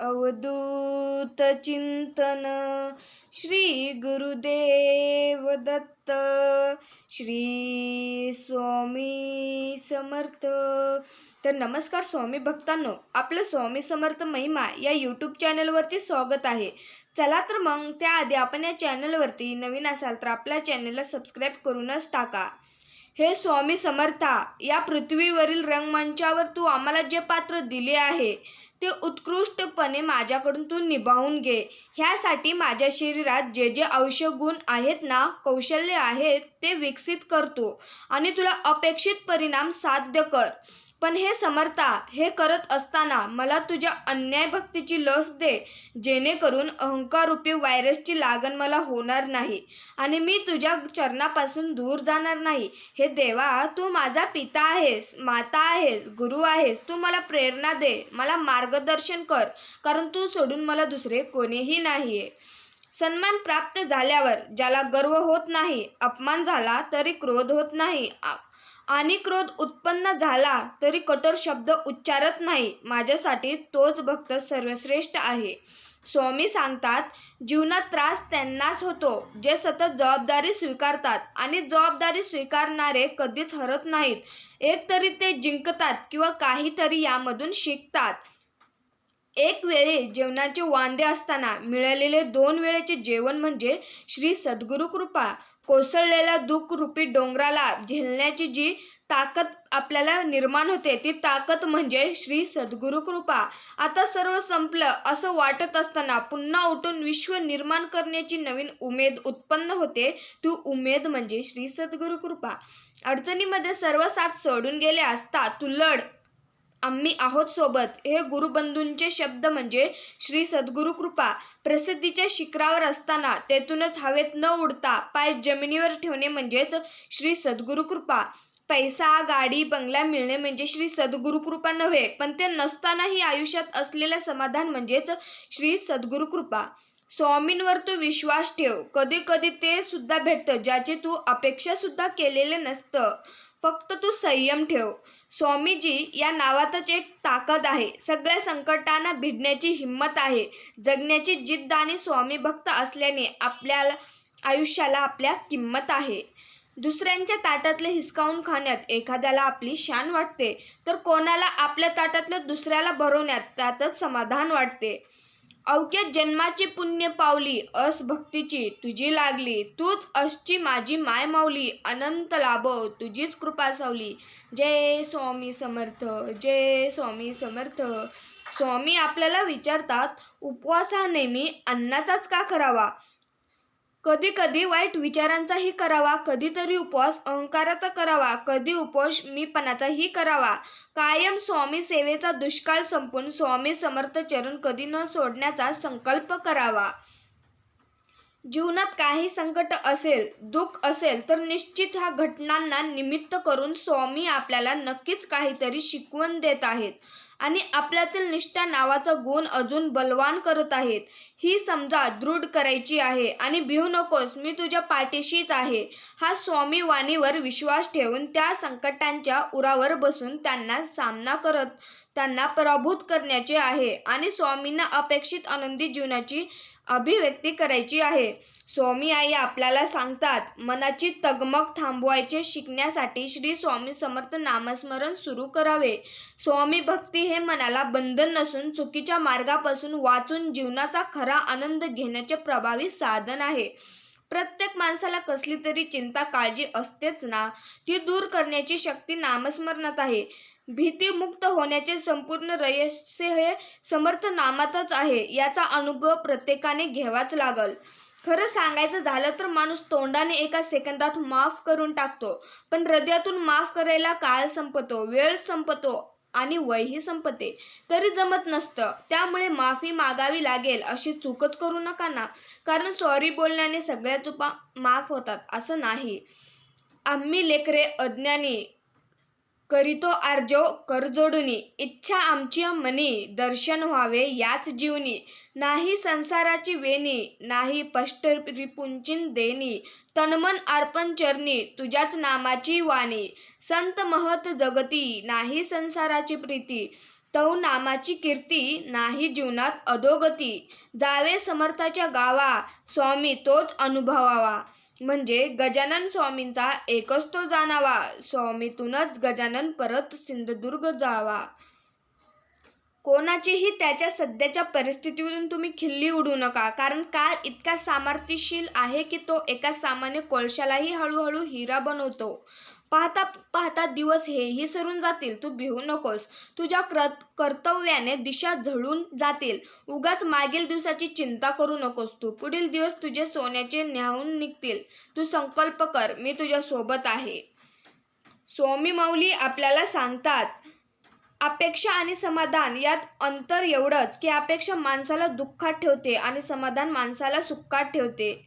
अवधूत चिंतन श्री गुरुदेव दत्त श्री स्वामी समर्थ. तर नमस्कार स्वामी भक्तांनो आपलं स्वामी समर्थ महिमा या यूट्यूब चॅनलवरती स्वागत आहे. चला तर मग त्याआधी आपण या चॅनलवरती नवीन असाल तर आपल्या चॅनलला सबस्क्राईब करूनच टाका. हे स्वामी समर्था या पृथ्वीवरील रंगमंचावर तू आम्हाला जे पात्र दिले आहे ते उत्कृष्टपणे माझ्याकडून तू निभावून घे. ह्यासाठी माझ्या शरीरात जे जे आवश्यक गुण आहेत ना कौशल्य आहेत ते विकसित करतो आणि तुला अपेक्षित परिणाम साध्य कर. पण हे समर्था हे करत असताना मला तुझ्या अन्याय भक्तीची लस दे जेणेकरून अहंकाररूपी व्हायरसची लागण मला होणार नाही आणि मी तुझ्या चरणापासून दूर जाणार नाही. हे देवा तू माझा पिता आहेस माता आहेस गुरु आहेस. तू मला प्रेरणा दे मला मार्गदर्शन कर कारण तू सोडून मला दुसरे कोणीही नाही आहे सन्मान प्राप्त झाल्यावर ज्याला गर्व होत नाही अपमान झाला तरी क्रोध होत नाही. आ- आणि क्रोध उत्पन्न झाला तरी कठोर शब्द उच्चारत नाही. माझ्यासाठी तोच भक्त सर्वश्रेष्ठ आहे. स्वामी सांगतात जीवनात त्रास त्यांनाच होतो जे सतत जबाबदारी स्वीकारतात आणि जबाबदारी स्वीकारणारे कधीच हरत नाहीत. एकतरी ते जिंकतात किंवा काहीतरी यामधून शिकतात. एक वेळी जेवणाचे वांदे असताना मिळालेले दोन वेळेचे जेवण म्हणजे श्री सद्गुरू कृपा कोसळलेल्या दुःख रूपी डोंगराला झेलण्याची जी ताकद आपल्याला निर्माण होते ती ताकद म्हणजे श्री सद्गुरु कृपा. आता सर्व संपलं असं वाटत असताना पुन्हा उठून विश्व निर्माण करण्याची नवीन उमेद उत्पन्न होते. ती उमेद म्हणजे श्री सद्गुरु कृपा. अडचणीमध्ये सर्व साथ सोडून गेले असता तू लढ आम्ही आहोत सोबत. हे गुरुबंधूंचे शब्द म्हणजे श्री सद्गुरु कृपा. प्रसिद्धीच्या शिखरावर असताना तेथूनच हवेत न उडता पाय जमिनीवर ठेवणे म्हणजेच श्री सद्गुरु कृपा. पैसा गाडी बंगला मिळणे म्हणजे श्री सद्गुरु कृपा नव्हे पण ते नसतानाही आयुष्यात असलेलं समाधान म्हणजेच श्री सद्गुरु कृपा. स्वामींवर तू विश्वास ठेव. कधी कधी ते सुद्धा भेटतं ज्याची तू अपेक्षा सुद्धा केलेले नसतं. फक्त तू संयम ठेव. स्वामीजी या नावातच एक ताकद आहे. सगळ्या संकटांना भिडण्याची हिंमत आहे. जगण्याची जिद्द आणि स्वामी भक्त असल्याने आपल्याला आयुष्याला आपल्या किंमत आहे. दुसऱ्यांच्या ताटातले हिसकावून खाण्यात एखाद्याला आपली शान वाटते. तर कोणाला आपल्या ताटातलं दुसऱ्याला भरवण्यात त्यातच समाधान वाटते. अवघ्या जन्माची पुण्य पावली अस भक्तीची तुझी लागली. तूच असची माझी माय माऊली अनंत लाभव तुझीच कृपा सावली. जय स्वामी समर्थ जय स्वामी समर्थ. स्वामी आपल्याला विचारतात उपवास हा नेहमी अन्नाचाच का करावा? कधी कधी वाईट विचारांचाही करावा कधीतरी उपवास अहंकाराचा करावा कधी उपवास मीपणाचाही करावा. कायम स्वामी सेवेचा दुष्काळ संपून स्वामी समर्थ चरण कधी न सोडण्याचा संकल्प करावा. जीवनात काही संकट असेल दुःख असेल तर निश्चित ह्या घटनांना निमित्त करून स्वामी आपल्याला नक्कीच काहीतरी शिकवण देत आहेत. आणि आपल्यातील निष्ठा नावाचा गुण अजून बलवान करत आहेत. ही समजा दृढ करायची आहे. आणि भिवू नकोस मी तुझ्या पाठीशीच आहे. हा स्वामी वाणीवर विश्वास ठेवून त्या संकटांच्या उरावर बसून त्यांना सामना करत त्यांना पराभूत करण्याचे आहे. आणि स्वामींना अपेक्षित आनंदी जीवनाची अभिव्यक्ती करायची आहे. स्वामी आई आपल्याला सांगतात मनाची तगमग थांबवायचे शिकण्यासाठी श्री स्वामी समर्थ नामस्मरण सुरू करावे. स्वामी भक्ती हे मनाला बंधन नसून चुकीच्या मार्गापासून वाचून जीवनाचा खरा आनंद घेण्याचे प्रभावी साधन आहे. प्रत्येक माणसाला कसली तरी चिंता काळजी असतेच ना. ती दूर करण्याची शक्ती नामस्मरणात आहे. भीतीमुक्त होण्याचे संपूर्ण रहस्य हे समर्थ नामातच आहे याचा अनुभव प्रत्येकाने घ्यावाच लागल. खरं सांगायचं झालं तर माणूस तोंडाने एका सेकंदात माफ करून टाकतो पण हृदयातून माफ करायला काळ संपतो वेळ संपतो आणि वयही संपते. तरी जमत नसतं त्यामुळे माफी मागावी लागेल अशी चूकच करू नका ना. कारण सॉरी बोलण्याने सगळ्या चुका माफ होतात असं नाही. आम्ही लेकरे अज्ञानी करीतो आर्जो करजोडुनी इच्छा आमची मनी दर्शन व्हावे याच जीवनी. नाही संसाराची वेणी नाही पष्ट रिपुंचिन देणी. तनमन अर्पण चरणी तुझ्याच नामाची वाणी. संत महत जगती नाही संसाराची प्रीती. तव नामाची कीर्ती नाही जीवनात अधोगती. जावे समर्थाच्या गावा स्वामी तोच अनुभवावा. म्हणजे गजानन स्वामींचा एकच तो जाणावा. स्वामीतूनच गजानन परत सिंधुदुर्ग जावा. कोणाचीही त्याच्या सध्याच्या परिस्थितीवरून तुम्ही खिल्ली उडू नका. कारण काळ इतका सामर्थ्यशील आहे की तो एका सामान्य कोळशालाही हळूहळू हिरा बनवतो. पाहता पाहता दिवस हेही सरून जातील. तू भिवू नकोस. तुझ्या क्रत कर्तव्याने दिशा झळून जातील. उगाच मागील दिवसाची चिंता करू नकोस तू. पुढील दिवस तुझे सोन्याचे न्याहून निघतील. तू संकल्प कर मी तुझ्या सोबत आहे. स्वामी माऊली आपल्याला सांगतात अपेक्षा आणि समाधान यात अंतर एवढंच की अपेक्षा माणसाला दुःखात ठेवते आणि समाधान माणसाला सुखात ठेवते.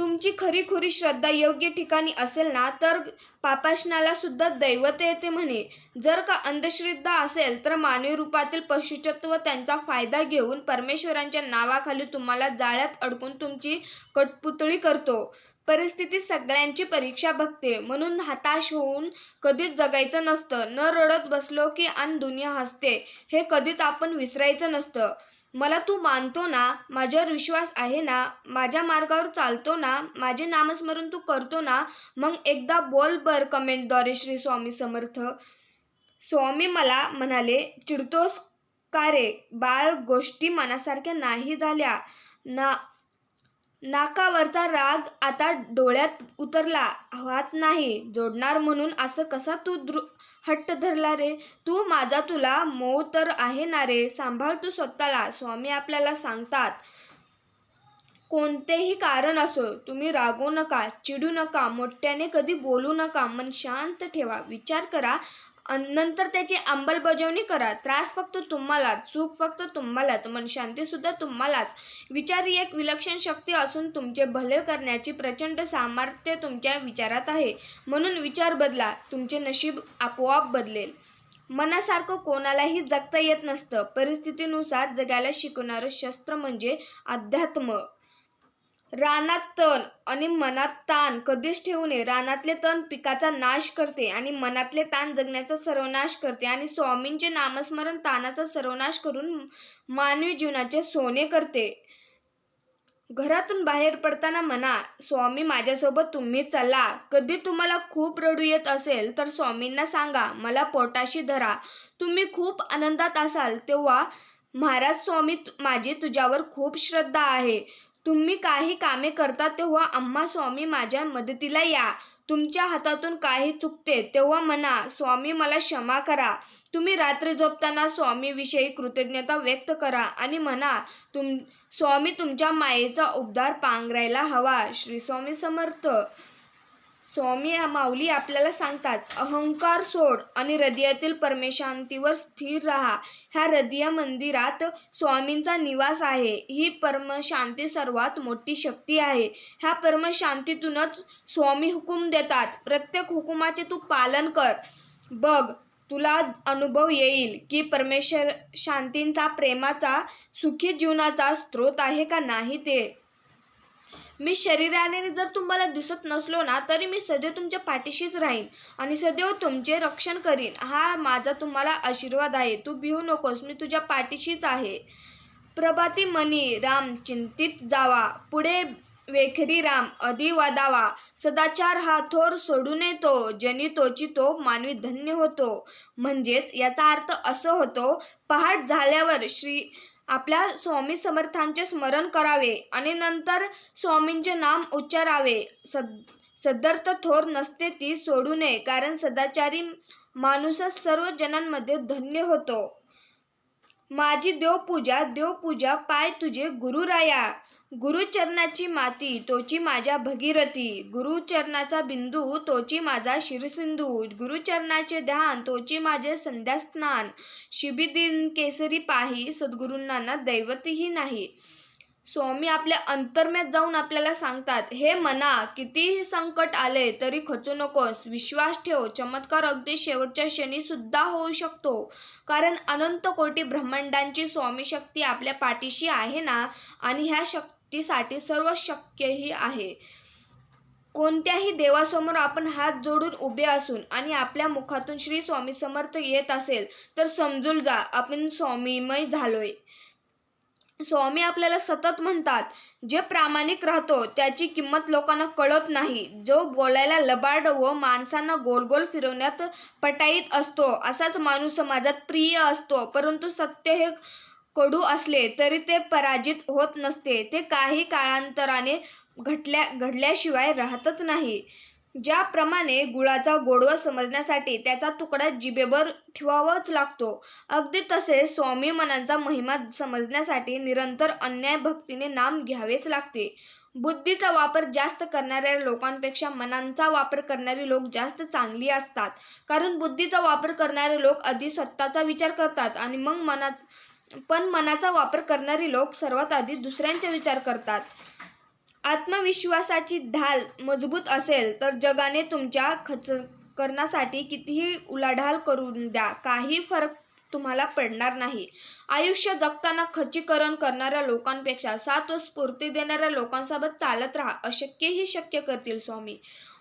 तुमची खरी खुरी श्रद्धा योग्य ठिकाणी असेल ना तर पापाशनाला सुद्धा दैवत येते म्हणे. जर का अंधश्रद्धा असेल तर मानवी रूपातील पशुचत्व त्यांचा फायदा घेऊन परमेश्वरांच्या नावाखाली तुम्हाला जाळ्यात अडकून तुमची कटपुतळी करतो. परिस्थिती सगळ्यांची परीक्षा बघते. म्हणून हताश होऊन कधीच जगायचं नसतं. न रडत बसलो की अन दुनिया हसते. हे कधीच आपण विसरायचं नसतं. मला तू मानतो ना माझ्यावर विश्वास आहे ना माझ्या मार्गावर चालतो ना माझे नामस्मरण तू करतो ना मग एकदा बोल बर कमेंटद्वारे श्री स्वामी समर्थ. स्वामी मला म्हणाले चिडतोस का रे? बाळ गोष्टी मनासारख्या नाही झाल्या. ना नाकावरचा राग आता डोळ्यात उतरला. हात नाही जोडणार म्हणून असं कसा तू दृ हट्ट धरला रे? तू माझा तुला मऊ तर आहे ना रे? सांभाळ तू स्वतःला स्वामी आपल्याला सांगतात. कोणतेही कारण असो तुम्ही रागू नका चिडू नका मोठ्याने कधी बोलू नका मन शांत ठेवा विचार करा नंतर त्याची अंमलबजावणी करा. त्रास फक्त तुम्हालाच चूक फक्त तुम्हालाच मन शांतीसुद्धा तुम्हालाच. विचार ही एक विलक्षण शक्ती असून तुमचे भले करण्याची प्रचंड सामर्थ्य तुमच्या विचारात आहे. म्हणून विचार बदला तुमचे नशीब आपोआप बदलेल. मनासारखं कोणालाही जगता येत नसतं. परिस्थितीनुसार जगायला शिकवणारं शस्त्र म्हणजे अध्यात्म. रानात तण आणि मनात ताण. कधीच ठेवू नये. रानातले तण पिकाचा नाश करते आणि मनातले ताण जगण्याचा सर्वनाश करते आणि स्वामींचे नामस्मरण ताणाचा सर्वनाश करून मानवी जीवनाचे सोने करते. घरातून बाहेर पडताना म्हणा स्वामी माझ्यासोबत तुम्ही चला. कधी तुम्हाला खूप रडू येत असेल तर स्वामींना सांगा. मला पोटाशी धरा. तुम्ही खूप आनंदात असाल तेव्हा महाराज स्वामी माझी तुझ्यावर खूप श्रद्धा आहे. तुम्ही काही कामे करता तेव्हा आम्हा स्वामी माझ्या मदतीला या. तुमच्या हातातून काही चुकते तेव्हा म्हणा स्वामी मला क्षमा करा. तुम्ही रात्री झोपताना स्वामीविषयी कृतज्ञता व्यक्त करा आणि म्हणा तुम स्वामी तुमच्या मायेचा उबदार पांघरायला हवा. श्री स्वामी समर्थ. स्वामी माऊली आपल्याला सांगतात अहंकार सोड आणि हृदयातील परमेशांतीवर स्थिर राहा. ह्या हृदय मंदिरात स्वामींचा निवास आहे. ही परमशांती सर्वात मोठी शक्ती आहे. ह्या परमशांतीतूनच स्वामी हुकूम देतात. प्रत्येक हुकुमाचे तू पालन कर. बघ तुला अनुभव येईल की परमेश्वर शांतींचा प्रेमाचा सुखी जीवनाचा स्रोत आहे का नाही ते. मी शरीराने जर तुम्हाला दिसत नसलो ना तरी मी सदैव तुमच्या पाठीशीच राहीन आणि सदैव तुमचे रक्षण करीन. हा माझा तुम्हाला आशीर्वाद आहे. तू भिवू नकोस मी तुझ्या पाठीशीच आहे. प्रभाती मनी राम चिंतित जावा. पुढे वेखरी राम अधि वादावा. सदाचार हा थोर सोडून येतो जनी तोची तो मानवी धन्य होतो. म्हणजेच याचा अर्थ असं होतो पहाट झाल्यावर श्री आपल्या स्वामी समर्थांचे स्मरण करावे आणि नंतर स्वामींचे नाम उच्चारावे. सद सदर्थ थोर नसते ती सोडू नये कारण सदाचारी माणूसच सर्व जणांमध्ये धन्य होतो. माझी देवपूजा देवपूजा पाय तुझे गुरुराया. गुरुचरणाची माती तोची माझ्या भगीरथी. गुरुचरणाचा बिंदू तोची माझा शिरसिंधू. गुरुचरणाचे ध्यान तोची माझे संध्यास्नान. शिबिदिन केसरी पाही सद्गुरूंना दैवतही नाही. स्वामी आपल्या अंतर्म्यात जाऊन आपल्याला सांगतात हे मना कितीही संकट आले तरी खचू नकोस. विश्वास ठेव. चमत्कार अगदी शेवटच्या क्षणी सुद्धा होऊ शकतो. कारण अनंत कोटी ब्रह्मांडांची स्वामी शक्ती आपल्या पाठीशी आहे ना? आणि ह्या मुक्तीसाठी सर्व शक्यही आहे. कोणत्याही देवासमोर आपण हात जोडून उभे असून आणि आपल्या मुखातून श्री स्वामी समर्थ येत असेल तर समजून जा आपण स्वामीमय झालोय. स्वामी आपल्याला सतत म्हणतात जे प्रामाणिक राहतो त्याची किंमत लोकांना कळत नाही. जो बोलायला लबाड व माणसांना गोल गोल फिरवण्यात पटाईत असतो असाच माणूस समाजात प्रिय असतो परंतु सत्य हे कडू असले तरी ते पराजित होत नसते. ते काही काळांतराने घटल्या घडल्याशिवाय राहतच नाही. ज्याप्रमाणे गुळाचा गोडवा समजण्यासाठी त्याचा तुकडा जिभेवर ठेवावाच लागतो. अगदी तसे स्वामी मनांचा महिमा समजण्यासाठी निरंतर अन्याय भक्तीने नाम घ्यावेच लागते. बुद्धीचा वापर जास्त करणाऱ्या लोकांपेक्षा मनांचा वापर करणारे लोक जास्त चांगली असतात. कारण बुद्धीचा वापर करणारे लोक आधी स्वतःचा विचार करतात आणि मग मनात पण मनाचा वापर करणारी लोक सर्वात आधी दुसऱ्यांचा विचार करतात. आत्मविश्वासाची ढाल मजबूत असेल तर जगाने तुमच्या खच करण्यासाठी कितीही उलाढाल करून द्या काही फरक तुम्हाला पडणार नाही. आयुष्य जगताना खचीकरण करणाऱ्या लोकांपेक्षा सात व स्फूर्ती देणाऱ्या लोकांसोबत चालत राहा अशक्यही शक्य करतील स्वामी.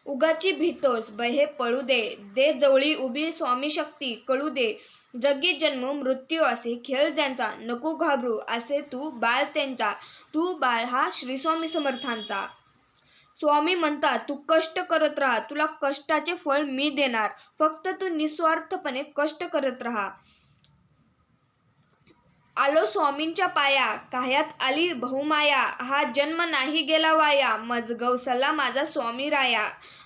उगाची भीतोस बहे पळू दे. दे जवळी उभी स्वामी शक्ती कळू दे. जगी जन्म मृत्यू असे खेळ ज्यांचा नको घाबरू असे तू बाळ त्यांचा. तू बाळ हा श्री स्वामी समर्थांचा. स्वामी म्हणतात तू कष्ट करत राहा. तुला कष्टाचे फळ मी देणार. फक्त तू निस्वार्थपणे कष्ट करत राहा. आलो स्वामींच्या पाया काह्यात आली बहुमाया हा जन्म नाही गेला वाया मज गवसला माझा स्वामी राया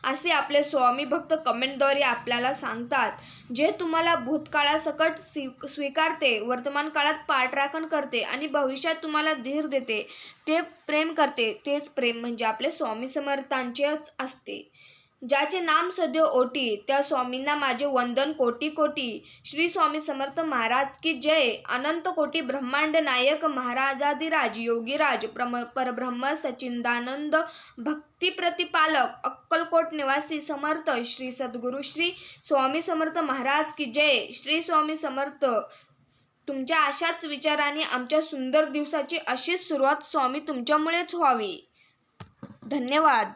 असे आपले स्वामी भक्त कमेंटद्वारे आपल्याला सांगतात. जे तुम्हाला भूतकाळासकट स्वी स्वीकारते वर्तमान काळात पाठराखण करते आणि भविष्यात तुम्हाला धीर देते ते प्रेम करते तेच प्रेम म्हणजे आपले स्वामी समर्थांचेच असते. ज्याचे नाम सदैव ओटी त्या स्वामींना माझे वंदन कोटी कोटी. श्री स्वामी समर्थ महाराज की जय. अनंत कोटी ब्रह्मांड नायक महाराजाधिराज योगीराज प्रम परब्रह्म सचिंदानंद भक्ती प्रतिपालक अक्कलकोट निवासी समर्थ श्री सद्गुरु श्री स्वामी समर्थ महाराज की जय. श्री स्वामी समर्थ तुमच्या अशाच विचाराने आमच्या सुंदर दिवसाची अशीच सुरुवात स्वामी तुमच्यामुळेच व्हावी. धन्यवाद.